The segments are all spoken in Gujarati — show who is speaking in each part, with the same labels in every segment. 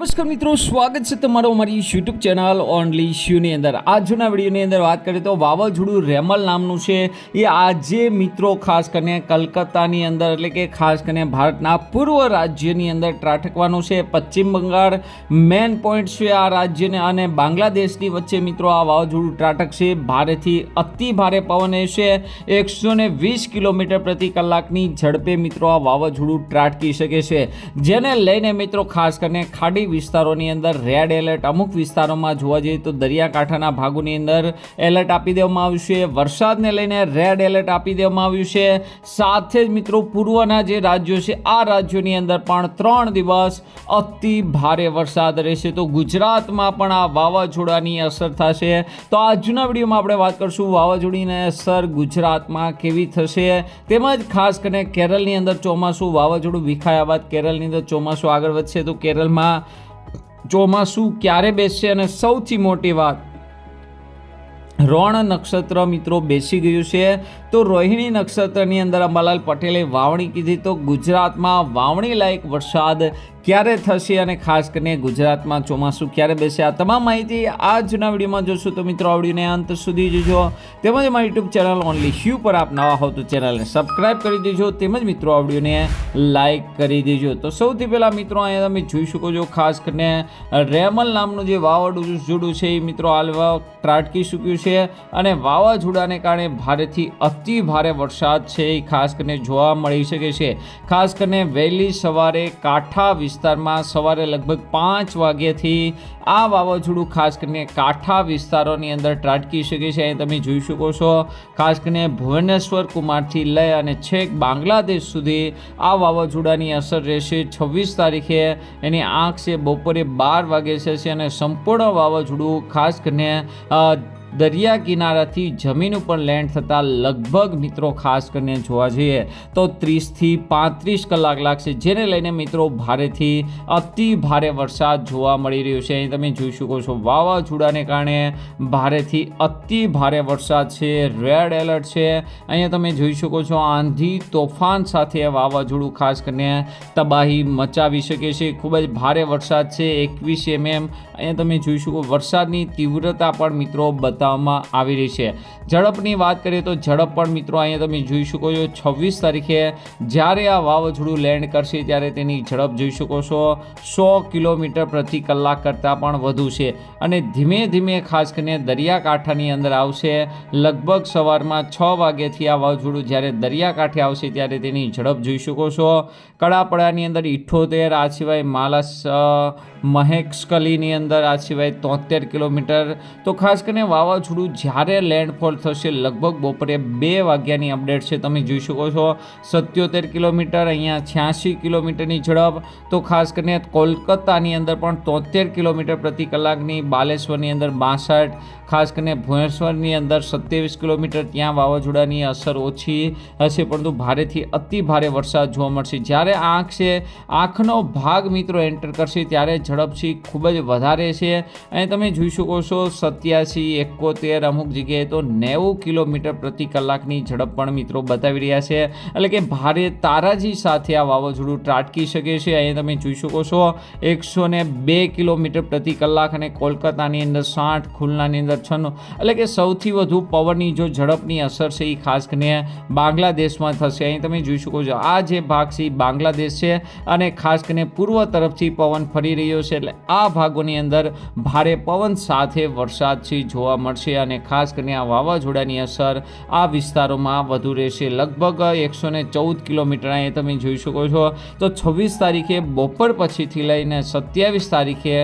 Speaker 1: નમસ્કાર મિત્રો, સ્વાગત છે તમારો અમારી યુટ્યુબ ચેનલ ઓનલી શ્યુની અંદર. આજના વિડીયોની અંદર વાત કરીએ તો વાવાઝોડું રેમલ નામનું છે. એ આજે મિત્રો ખાસ કરીને કલકત્તાની અંદર, એટલે કે ખાસ કરીને ભારતના પૂર્વ રાજ્યની અંદર ત્રાટકવાનું છે. પશ્ચિમ બંગાળ મેન પોઈન્ટ છે આ રાજ્યને અને બાંગ્લાદેશની વચ્ચે મિત્રો આ વાવાઝોડું ત્રાટકશે ભારેથી અતિ ભારે પવન છે એકસો ને વીસ કિલોમીટર પ્રતિ કલાકની ઝડપે મિત્રો આ વાવાઝોડું ત્રાટકી શકે છે. જેને લઈને મિત્રો ખાસ કરીને ખાડી વિસ્તારોની અંદર રેડ એલર્ટ અમુક વિસ્તારોમાં જોવા જઈએ તો દરિયાકાંઠાના ભાગોની અંદર એલર્ટ આપી દેવામાં આવ્યું છે. વરસાદને લઈને રેડ એલર્ટ આપી દેવામાં આવ્યું છે. સાથે જ મિત્રો પૂર્વના જે રાજ્યો છે, આ રાજ્યોની અંદર પણ ત્રણ દિવસ અતિ ભારે વરસાદ રહેશે. તો ગુજરાતમાં પણ આ વાવાઝોડાની અસર થશે. તો આજના વિડીયોમાં આપણે વાત કરશું વાવાઝોડીની અસર ગુજરાતમાં કેવી થશે. તેમજ ખાસ કરીને કેરળની અંદર ચોમાસું, વાવાઝોડું વિખાયા બાદ કેરળની અંદર ચોમાસું આગળ વધશે. તો કેરળમાં ચોમાસું ક્યારે બેસશે અને સૌથી મોટી વાત, રોણ નક્ષત્ર મિત્રો બેસી ગયું છે. તો રોહિણી નક્ષત્રની અંદર અંબાલાલ પટેલે વાવણી કીધી. તો ગુજરાતમાં વાવણી લાયક વરસાદ ક્યારે થશે અને ખાસ કરીને ગુજરાતમાં ચોમાસું ક્યારે બેસે આ તમામ માહિતી આજના વિડીયોમાં જોશું. તો મિત્રો આવડીને અંત સુધી જોજો. તેમજ મારી યુટ્યુબ ચેનલ ઓનલી શ્યુ પર આપ નવા હો તો ચેનલને સબસ્ક્રાઈબ કરી દેજો. તેમજ મિત્રો આવડીને લાઇક કરી દેજો. તો સૌથી પહેલાં મિત્રો, અહીંયા તમે જોઈ શકો છો, ખાસ કરીને રેમલ નામનું જે વાવાઝોડું છે, એ મિત્રો હાલ ત્રાટકી ચૂક્યું છે. અને વાવાઝોડાને કારણે ભારેથી અતિ ભારે વરસાદ છે, એ ખાસ કરીને જોવા મળી શકે છે. ખાસ કરીને વહેલી સવારે કાંઠા વિસ્તારમાં સવારે લગભગ પાંચ વાગ્યાથી આ વાવાઝોડું ખાસ કરીને કાંઠા વિસ્તારોની અંદર ત્રાટકી શકે છે. અહીં તમે જોઈ શકો છો, ખાસ કરીને ભુવનેશ્વર, કુમારથી લઈ અને છેક બાંગ્લાદેશ સુધી આ વાવાઝોડાની અસર રહેશે. છવ્વીસ તારીખે એની આંખ છે, બપોરે બાર વાગે છે અને સંપૂર્ણ વાવાઝોડું ખાસ કરીને દરિયા કિનારાથી જમીન ઉપર લેન્ડ થતાં લગભગ મિત્રો ખાસ કરીને જોવા જઈએ તો ત્રીસથી પાંત્રીસ કલાક લાગશે, જેને લઈને મિત્રો ભારેથી અતિ ભારે વરસાદ જોવા મળી રહ્યો છે. અહીં તમે જોઈ શકો છો, વાવાઝોડાને કારણે ભારેથી અતિ ભારે વરસાદ છે, રેડ એલર્ટ છે. અહીંયા તમે જોઈ શકો છો, આંધી તોફાન સાથે વાવાઝોડું ખાસ કરીને તબાહી મચાવી શકે છે. ખૂબ જ ભારે વરસાદ છે, એકવીસ એમએમ. અહીંયા તમે જોઈ શકો, વરસાદની તીવ્રતા પણ મિત્રો બતાવવામાં આવી રહી છે. ઝડપની વાત કરીએ તો ઝડપ પણ મિત્રો અહીંયા તમે જોઈ શકો છો, છવ્વીસ તારીખે જ્યારે આ વાવાઝોડું લેન્ડ કરશે ત્યારે તેની ઝડપ જોઈ શકો છો. સો કિલોમીટર પ્રતિ કલાક કરતાં પણ વધુ છે અને ધીમે ધીમે ખાસ કરીને દરિયાકાંઠાની અંદર આવશે. લગભગ સવારમાં છ વાગ્યાથી આ વાવાઝોડું જ્યારે દરિયાકાંઠે આવશે ત્યારે તેની ઝડપ જોઈ શકો છો. કડાપડાની અંદર ઇઠ્ઠોતેર આ સિવાય માલસ મહેકસ્કલીની અંદર, આ સિવાય તોતેર કિલોમીટર. તો ખાસ કરીને વાવાઝોડું જ્યારે લેન્ડફોલ થશે, લગભગ બપોરે બે વાગ્યાની અપડેટ છે, તમે જોઈ શકો છો. સત્યોતેર કિલોમીટર, અહીંયા છ્યાસી કિલોમીટરની ઝડપ. તો ખાસ કરીને કોલકાતાની અંદર પણ તોતેર કિલોમીટર પ્રતિ કલાકની, બાલેશ્વરની અંદર બાસઠ, ખાસ કરીને ભુવનેશ્વરની અંદર સત્યાવીસ કિલોમીટર, ત્યાં વાવાઝોડાની અસર ઓછી હશે, પરંતુ ભારેથી અતિ ભારે વરસાદ જોવા મળશે. જ્યારે આંખ છે, આંખનો ભાગ મિત્રો એન્ટર કરશે, ત્યારે ઝડપથી ખૂબ જ વધારે છે. અને તમે જોઈ શકો છો, સત્યાસી એકોતેર અમુક જગ્યાએ તો નેવું કિલોમીટર પ્રતિ કલાકની ઝડપ પણ મિત્રો બતાવી રહ્યા છે. એટલે કે ભારે તારાજી સાથે આ વાવાઝોડું ત્રાટકી શકે છે. અહીં તમે જોઈ શકો છો, એકસો ને બે કિલોમીટર પ્રતિ કલાક અને કોલકાતાની અંદર સાઠ ખુલનાની અંદર છન્નું. એટલે કે સૌથી વધુ પવનની જો ઝડપની અસર છે એ ખાસ કરીને બાંગ્લાદેશમાં થશે. અહીં તમે જોઈ શકો છો, આ જે ભાગ છે એ બાંગ્લાદેશ છે અને ખાસ કરીને પૂર્વ તરફથી પવન ફરી રહ્યો છે. એટલે આ ભાગોની અંદર ભારે પવન સાથે વરસાદ છે જોવા મળશે અને ખાસ કરીને આ વાવાઝોડાની અસર આ વિસ્તારોમાં વધુ રહેશે. લગભગ એકસો ને ચૌદ કિલોમીટર અહીં તમે જોઈ શકો છો. તો છવ્વીસ તારીખે બપોર પછીથી લઈને સત્યાવીસ તારીખે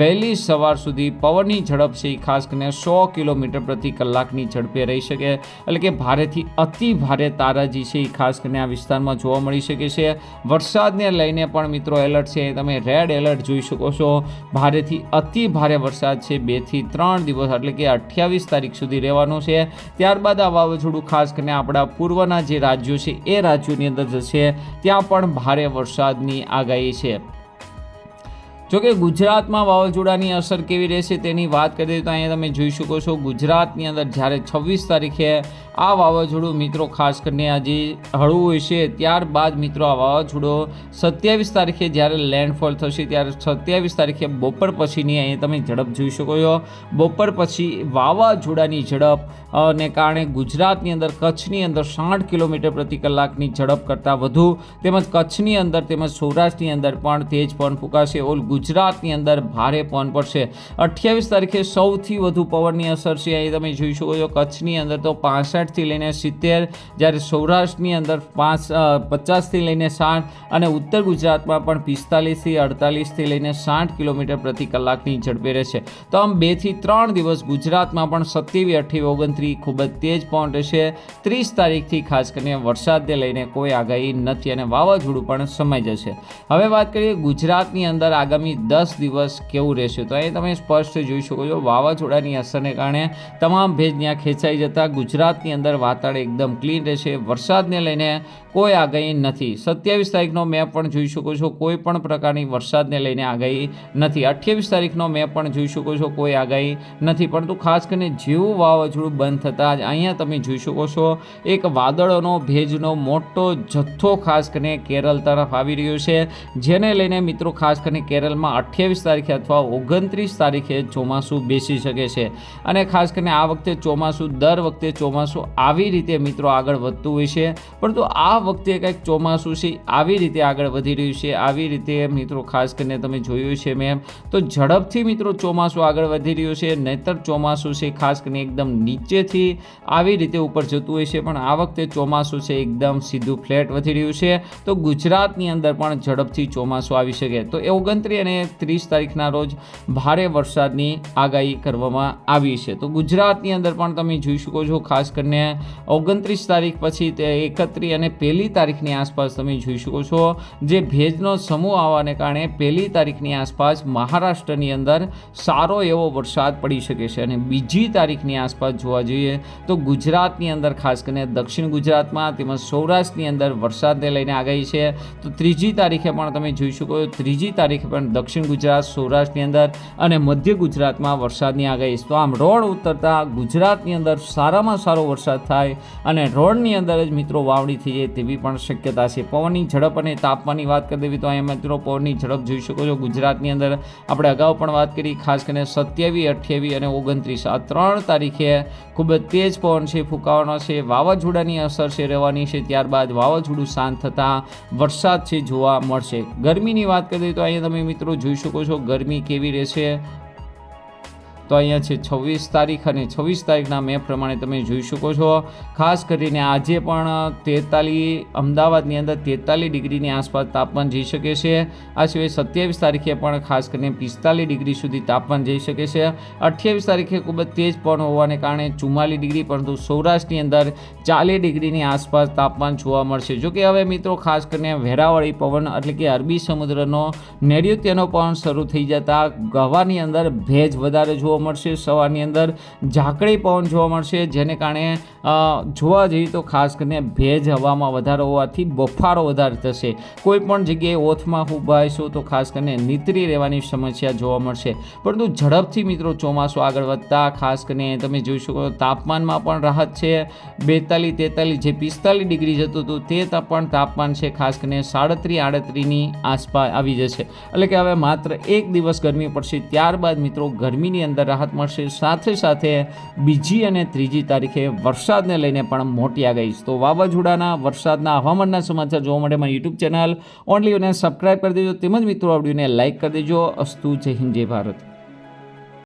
Speaker 1: વહેલી સવાર સુધી પવનની ઝડપ છે. એ ખાસ કરીને સો કિલોમીટર પ્રતિ કલાકની ઝડપે રહી શકે. એટલે કે ભારેથી અતિ ભારે તારાજી છે. એ ખાસ કરીને આ વિસ્તારમાં જોવા મળી શકે છે. વરસાદને લઈને પણ મિત્રો એલર્ટ છે. તમે રેડ એલર્ટ જોઈ શકો છો. ભારેથી અતિ ભારે વરસાદ છે. બેથી ત્રણ દિવસ એટલે કે અઠ્યાવીસ તારીખ સુધી રહેવાનું છે. ત્યારબાદ આ વાવાઝોડું ખાસ કરીને આપણા પૂર્વના જે રાજ્યો છે, એ રાજ્યોની અંદર જશે. ત્યાં પણ ભારે વરસાદની આગાહી છે. જોકે ગુજરાતમાં વાવાઝોડાની અસર કેવી રહેશે તેની વાત કરીએ તો અહીંયા તમે જોઈ શકો છો ગુજરાતની અંદર જ્યારે છવ્વીસ તારીખે આ વાવાઝોડું મિત્રો ખાસ કરીને આજે હળવું હશે, ત્યારબાદ મિત્રો આ વાવાઝોડો સત્યાવીસ તારીખે જ્યારે લેન્ડફોલ થશે, ત્યારે સત્યાવીસ તારીખે બપોર પછીની અહીંયા તમે ઝડપ જોઈ શકો છો. બપોર પછી વાવાઝોડાની ઝડપ ને કારણે ગુજરાતની અંદર કચ્છની અંદર સાઠ કિલોમીટર પ્રતિ કલાકની ઝડપ કરતાં વધુ, તેમજ કચ્છની અંદર તેમજ સૌરાષ્ટ્રની અંદર પણ તેજ પવન ફૂંકાશે. ઓલ ગુજરાતની અંદર ભારે પવન પડશે. અઠ્યાવીસ તારીખે સૌથી વધુ પવનની અસર છે. અહીં તમે જોઈ શકો છો કચ્છની અંદર તો પાસઠથી લઈને સિત્તેર, જ્યારે સૌરાષ્ટ્રની અંદર પાંચ પચાસથી લઈને સાઠ અને ઉત્તર ગુજરાતમાં પણ પિસ્તાલીસથી અડતાલીસથી લઈને સાઠ કિલોમીટર પ્રતિ કલાકની ઝડપે રહેશે. તો આમ બેથી ત્રણ દિવસ ગુજરાતમાં પણ સત્યાવી અઠ્યાવી ઓગણત્રીસ ખૂબ જ તેજ પવન રહેશે. ત્રીસ તારીખથી ખાસ કરીને વરસાદને લઈને કોઈ આગાહી નથી અને વાવાઝોડું પણ સમાઈ જશે. હવે વાત કરીએ ગુજરાતની અંદર આગામી દસ દિવસ કેવું રહેશે? તો એ તમે સ્પષ્ટ જોઈ શકો છો. વાવાઝોડાની અસરને કારણે તમામ ભેજ ત્યાં ખેંચાઈ જતા ગુજરાતની અંદર વાતાવરણ એકદમ ક્લીન રહેશે. વરસાદને લઈને કોઈ આગાહી નથી. સત્યાવીસ તારીખનો મેપ પણ જોઈ શકો છો. કોઈ પણ પ્રકારની વરસાદને લઈને આગાહી નથી. અઠ્યાવીસ તારીખનો મેપ પણ જોઈ શકો છો. કોઈ આગાહી નથી. પરંતુ ખાસ કરીને જેવું વાવાઝોડું બંધ થતાં જ અહીંયા તમે જોઈ શકો છો, એક વાદળોનો ભેજનો મોટો જથ્થો ખાસ કરીને કેરળ તરફ આવી રહ્યો છે. જેને લઈને મિત્રો ખાસ કરીને કેરળમાં અઠ્યાવીસ તારીખે અથવા ઓગણત્રીસ તારીખે ચોમાસું બેસી શકે છે. અને ખાસ કરીને આ વખતે ચોમાસું, દર વખતે ચોમાસું આવી રીતે મિત્રો આગળ વધતું હોય છે. પરંતુ આ વખતે કંઈક ચોમાસું છે, આવી રીતે આગળ વધી રહ્યું છે, આવી રીતે મિત્રો ખાસ કરીને તમે જોયું છે મેમ તો ઝડપથી મિત્રો ચોમાસું આગળ વધી રહ્યું છે, નહીતર ચોમાસું છે ખાસ કરીને એકદમ નીચેથી આવી રીતે ઉપર જતું હોય છે, પણ આ વખતે ચોમાસું છે એકદમ સીધું ફ્લેટ વધી રહ્યું છે. તો ગુજરાતની અંદર પણ ઝડપથી ચોમાસું આવી શકે. તો એ ઓગણત્રીસ અને ત્રીસ તારીખના રોજ ભારે વરસાદની આગાહી કરવામાં આવી છે. તો ગુજરાતની અંદર પણ તમે જોઈ શકો છો, ખાસ કરીને ઓગણત્રીસ તારીખ પછી તે એકત્રીસ અને પહેલી તારીખની આસપાસ તમે જોઈ શકો છો જે ભેજનો સમૂહ આવવાને કારણે પહેલી તારીખની આસપાસ મહારાષ્ટ્રની અંદર સારો એવો વરસાદ પડી શકે છે અને બીજી તારીખની આસપાસ જોવા જઈએ તો ગુજરાતની અંદર, ખાસ કરીને દક્ષિણ ગુજરાતમાં તેમજ સૌરાષ્ટ્રની અંદર વરસાદને લઈને આગાહી છે તો ત્રીજી તારીખે પણ તમે જોઈ શકો છો, ત્રીજી તારીખે પણ દક્ષિણ ગુજરાત, સૌરાષ્ટ્રની અંદર અને મધ્ય ગુજરાતમાં વરસાદની આગાહી. તો આમ રોડ ઉતરતા ગુજરાતની અંદર સારામાં સારો વરસાદ થાય અને રોડની અંદર જ મિત્રો વાવણી થઈ જાય તેવી પણ શક્યતા છે. પવનની ઝડપ અને તાપમાનની વાત કરી દેવી તો અહીંયા મિત્રો પવનની ઝડપ જોઈ શકો છો. ગુજરાતની અંદર આપણે અગાઉ પણ વાત કરી, ખાસ કરીને સત્યાવીસ, અઠ્યાવીસ અને ઓગણત્રીસ. આ ત્રણ તારીખે ખૂબ જ તેજ પવન છે, ફૂંકાવાનો છે, વાવાઝોડાની અસર છે, રહેવાની છે. ત્યારબાદ વાવાઝોડું શાંત થતાં વરસાદ છે, જોવા મળશે. ગરમીની વાત કરી દઈએ તો અહીંયા તમે મિત્રો જોઈ શકો છો, ગરમી કેવી રહેશે? તો અહીંયા છે છવ્વીસ તારીખ અને છવ્વીસ તારીખના મેપ પ્રમાણે તમે જોઈ શકો છો. ખાસ કરીને આજે પણ તેતાલીસ અમદાવાદની અંદર તેતાલીસ ડિગ્રીની આસપાસ તાપમાન જઈ શકે છે. આ સિવાય સત્યાવીસ તારીખે પણ ખાસ કરીને પિસ્તાલીસ ડિગ્રી સુધી તાપમાન જઈ શકે છે. અઠ્યાવીસ તારીખે ખૂબ જ તેજ પણ હોવાને કારણે ચુમ્માલીસ ડિગ્રી, પરંતુ સૌરાષ્ટ્રની અંદર ચાલીસ ડિગ્રીની આસપાસ તાપમાન જોવા મળશે. જો કે હવે મિત્રો ખાસ કરીને વેરાવળી પવન એટલે કે અરબી સમુદ્રનો નૈઋત્યનો પવન શરૂ થઈ જતા ગવાની અંદર ભેજ વધારે જોવા મળશે સવારની અંદર ઝાકળી પવન જોવા મળશે, જેને કારણે જોવા જઈએ તો ખાસ કરીને ભેજ હવામાં વધારો હોવાથી બફારો વધારે થશે. કોઈ પણ જગ્યાએ ઓથમાં ઉભાઈશું તો ખાસ કરીને નીતરી રહેવાની સમસ્યા જોવા મળશે. પરંતુ ઝડપથી મિત્રો ચોમાસું આગળ વધતા, ખાસ કરીને તમે જોઈ શકો તાપમાનમાં પણ રાહત છે. બેતાલીસ, તેતાલીસ જે પિસ્તાલીસ ડિગ્રી જતું હતું તા- પણ તાપમાન છે, ખાસ કરીને સાડત્રીસ, આડત્રીસની આસપાસ આવી જશે. એટલે કે હવે માત્ર એક દિવસ ગરમી પડશે, ત્યારબાદ મિત્રો ગરમીની અંદર રાહત મળશે. સાથે સાથે બીજી અને ત્રીજી તારીખે વરસાદને લઈને પણ મોટી આગાહી. તો વાવાઝોડાના વરસાદના હવામાનના સમાચાર જોવા માટે મારી યુટ્યુબ ચેનલ ઓનલી અને સબસ્ક્રાઈબ કરી દેજો. તેમજ મિત્રો, આ વિડીયોને લાઇક કરી દેજો. અસ્તુ, જય હિન્દ, જય ભારત.